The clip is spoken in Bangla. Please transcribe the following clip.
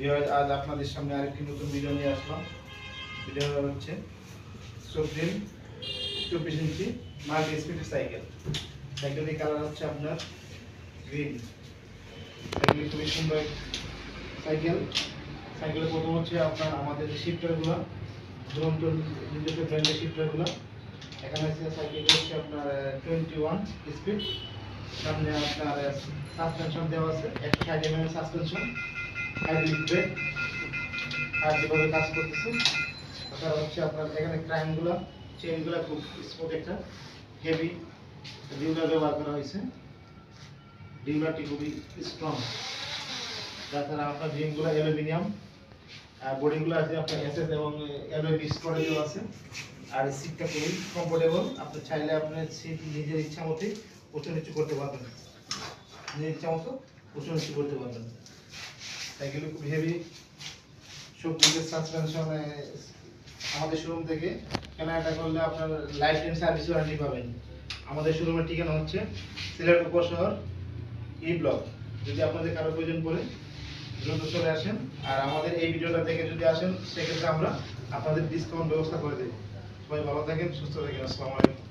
ভিউয়ার্স, আজ আপনাদের সামনে আরেকটি নতুন ভিডিও নিয়ে আসলাম। ভিডিও হচ্ছে সুপ্রিম চব্বিশ ইঞ্চি মাল্টি স্পিড সাইকেল সাইকেলের কালার হচ্ছে আপনার গ্রিন সাইকেল খুবই সুন্দর সাইকেল সাইকেলের প্রথম হচ্ছে আপনার আমাদের যে শিফটারগুলো দুরন্ত নিজস্ব ব্র্যান্ডের শিফটারগুলো এখানে আছে সাইকেল হচ্ছে আপনার টোয়েন্টি ওয়ান স্পিড সামনে আপনার সাসপেনশন দেওয়া আছে। একশো ষাট সাসপেনশন হাইব্রিড ব্রেক আর যেভাবে কাজ করতেছে? তাছাড়া হচ্ছে আপনার এখানে ক্রাইমগুলো চেনগুলো খুব স্মুথ একটা হেভি ডিউলার ব্যবহার করা হয়েছে। ডিউলারটি খুবই স্ট্রং তাছাড়া আপনার রিমগুলো অ্যালুমিনিয়াম আর বোর্ডিংগুলো আছে আপনার এসএস এবং মিক্স করে আছে। আর সিটটা খুবই কমফোর্টেবল আপনি চাইলে আপনার সিট নিজের ইচ্ছা মতো উঁচু নিচু করতে পারবেন। নিজের ইচ্ছা মতো উঁচু নিচু করতে পারবেন। সাইকেল খুব হেভি সব দিকের সাসপেনশন আমাদের শোরুম থেকে কেনাকাটা করলে আপনার লাইফ টাইম সার্ভিস ওয়ারেন্টি পাবেন। আমাদের শোরুমের ঠিকানা হচ্ছে সিলেট উপশহর ই ব্লক যদি আপনাদের কারও প্রয়োজন পড়ে, দ্রুত চলে আসেন। আর আমাদের এই ভিডিওটা দেখে যদি আসেন, সেক্ষেত্রে আমরা আপনাদের ডিসকাউন্ট ব্যবস্থা করে দেব। সবাই ভালো থাকেন, সুস্থ থাকেন। আসসালামু আলাইকুম।